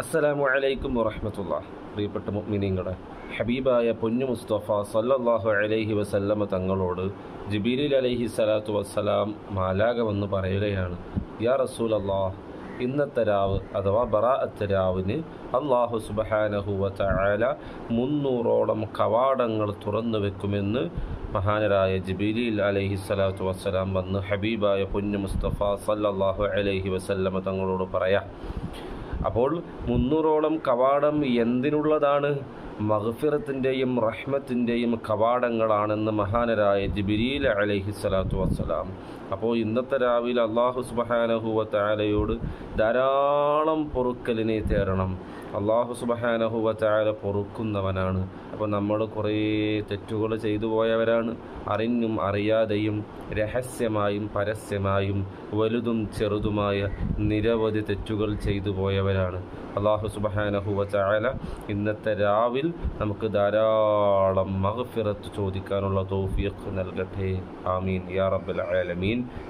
അസ്സലാമു അലൈക്കും വറഹമത്തുള്ള പ്രിയപ്പെട്ട മുഅ്മിനീങ്ങളെ ഹബീബായ പൊന്നു മുസ്തഫ സല്ലല്ലാഹു അലൈഹി വസല്ലമ തങ്ങളോട് ജിബീലിൽ അലൈഹി സ്വലാത്തു വസ്സലാം മാലാകമെന്ന് പറയുകയാണ് യാ റസൂൽ അള്ളാഹ് ഇന്നത്തെ രാവ് അഥവാ ബറാഅത്ത് രാവിന് അള്ളാഹു സുബഹാനഹുവ ചായാല മുന്നൂറോളം കവാടങ്ങൾ തുറന്നു വെക്കുമെന്ന് മഹാനരായ ജബീലിൽ അലൈഹി സ്വലാത്തു വസ്സലാം വന്ന് ഹബീബായ പൊന്നു മുസ്തഫ സല്ലല്ലാഹു അലൈഹി വസല്ലമ തങ്ങളോട് പറയാം. അപ്പോൾ മുന്നൂറോളം കവാടം എന്തിനുള്ളതാണ്? മഹഫിറത്തിന്റെയും റഹ്മത്തിന്റെയും കവാടങ്ങളാണെന്ന് മഹാനരായ ജിബിരീൽ അലഹി സ്വലാത്തു വസ്സലാം. അപ്പോൾ ഇന്നത്തെ രാവിലെ അള്ളാഹു സുബാനഹുവ താലയോട് ധാരാളം പൊറുക്കലിനെ തേടണം. അള്ളാഹു സുബഹാനഹുവ താല പൊറുക്കുന്നവനാണ്. അപ്പോൾ നമ്മൾ കുറേ തെറ്റുകൾ ചെയ്തു പോയവരാണ്. അറിഞ്ഞും അറിയാതെയും രഹസ്യമായും പരസ്യമായും വലുതും ചെറുതുമായ നിരവധി തെറ്റുകൾ ചെയ്തു പോയവരാണ്. അള്ളാഹു സുബഹാനഹുവ ചായാല ഇന്നത്തെ രാവിൽ നമുക്ക് ധാരാളം മഹഫിറത്ത് ചോദിക്കാനുള്ള തോഫിയക്ക് നൽകട്ടെ. ആമീൻ. യാ റബ്ബൽ ആലമീൻ.